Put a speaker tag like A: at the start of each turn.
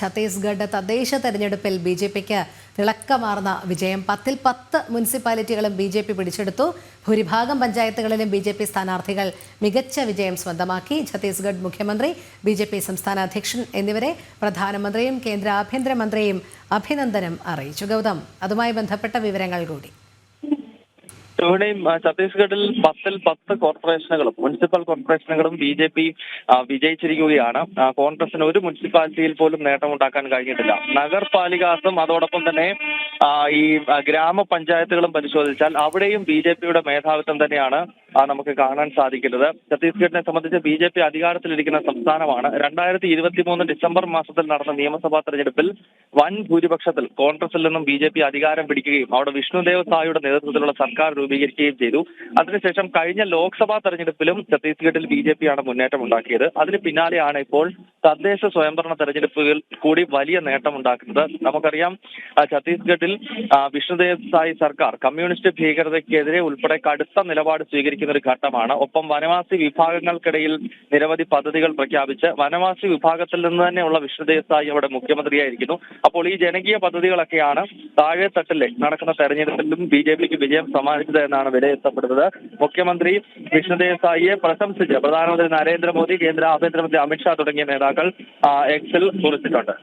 A: ഛത്തീസ്ഗഡ് തദ്ദേശ തെരഞ്ഞെടുപ്പിൽ B J പിക്ക് തിളക്കമാർന്ന വിജയം. പത്തിൽ പത്ത് മുനിസിപ്പാലിറ്റികളും ബി ജെ പി പിടിച്ചെടുത്തു. ഭൂരിഭാഗം പഞ്ചായത്തുകളിലും ബി ജെ പി സ്ഥാനാർത്ഥികൾ മികച്ച വിജയം സ്വന്തമാക്കി. ഛത്തീസ്ഗഡ് മുഖ്യമന്ത്രി ബി ജെ പി സംസ്ഥാന അധ്യക്ഷൻ എന്നിവരെ പ്രധാനമന്ത്രിയും കേന്ദ്ര ആഭ്യന്തരമന്ത്രിയും അഭിനന്ദനം അറിയിച്ചു. ഗൗതം അതുമായി ബന്ധപ്പെട്ട വിവരങ്ങൾ കൂടി.
B: ആ, ഛത്തീസ്ഗഡിൽ പത്തിൽ പത്ത് കോർപ്പറേഷനുകളും മുനിസിപ്പൽ കോർപ്പറേഷനുകളും ബി ജെ പി വിജയിച്ചിരിക്കുകയാണ്. കോൺഗ്രസിന് ഒരു മുനിസിപ്പാലിറ്റിയിൽ പോലും നേട്ടമുണ്ടാക്കാൻ കഴിഞ്ഞിട്ടില്ല. നഗർപാലികാസും അതോടൊപ്പം തന്നെ ഈ ഗ്രാമപഞ്ചായത്തുകളും പരിശോധിച്ചാൽ അവിടെയും ബി ജെ പിയുടെ മേധാവിത്വം തന്നെയാണ് നമുക്ക് കാണാൻ സാധിക്കുന്നത്. ഛത്തീസ്ഗഡിനെ സംബന്ധിച്ച് ബി ജെ പി അധികാരത്തിലിരിക്കുന്ന സംസ്ഥാനമാണ്. രണ്ടായിരത്തി ഇരുപത്തി മൂന്ന് ഡിസംബർ മാസത്തിൽ നടന്ന നിയമസഭാ തെരഞ്ഞെടുപ്പിൽ വൻ ഭൂരിപക്ഷത്തിൽ കോൺഗ്രസിൽ നിന്നും ബി ജെ പി അധികാരം പിടിക്കുകയും അവിടെ വിഷ്ണുദേവ് സായിയുടെ നേതൃത്വത്തിലുള്ള സർക്കാർ രൂപീകരിക്കുകയും ചെയ്തു. അതിനുശേഷം കഴിഞ്ഞ ലോക്സഭാ തെരഞ്ഞെടുപ്പിലും ഛത്തീസ്ഗഡിൽ ബി ജെ മുന്നേറ്റം ഉണ്ടാക്കിയത്. അതിന് പിന്നാലെയാണ് ഇപ്പോൾ തദ്ദേശ സ്വയംഭരണ തെരഞ്ഞെടുപ്പുകൾ കൂടി വലിയ നേട്ടം ഉണ്ടാക്കുന്നത് നമുക്കറിയാം ഛത്തീസ്ഗഡിൽ വിഷ്ണുദേവ് സായി സർക്കാർ കമ്മ്യൂണിസ്റ്റ് ഭീകരതയ്ക്കെതിരെ ഉൾപ്പെടെ കടുത്ത നിലപാട് സ്വീകരിക്കുന്ന ഒരു ഘട്ടമാണ്. ഒപ്പം വനവാസി വിഭാഗങ്ങൾക്കിടയിൽ നിരവധി പദ്ധതികൾ പ്രഖ്യാപിച്ച് വനവാസി വിഭാഗത്തിൽ നിന്ന് തന്നെയുള്ള വിഷ്ണുദേവ് സായി അവിടെ മുഖ്യമന്ത്രിയായിരിക്കുന്നു. അപ്പോൾ ഈ ജനകീയ പദ്ധതികളൊക്കെയാണ് താഴെ തട്ടിലെ നടക്കുന്ന തെരഞ്ഞെടുപ്പിലും ബി ജെ പിക്ക് വിജയം സമ്മാനിച്ചത് എന്നാണ് വിലയിരുത്തപ്പെടുന്നത്. മുഖ്യമന്ത്രി വിഷ്ണുദേവ് സായിയെ പ്രശംസിച്ച് പ്രധാനമന്ത്രി നരേന്ദ്രമോദി കേന്ദ്ര ആഭ്യന്തരമന്ത്രി അമിത്ഷാ തുടങ്ങിയ നേതാക്കൾ ആ, എക്സിൽ കുറിച്ചിട്ടുണ്ട്.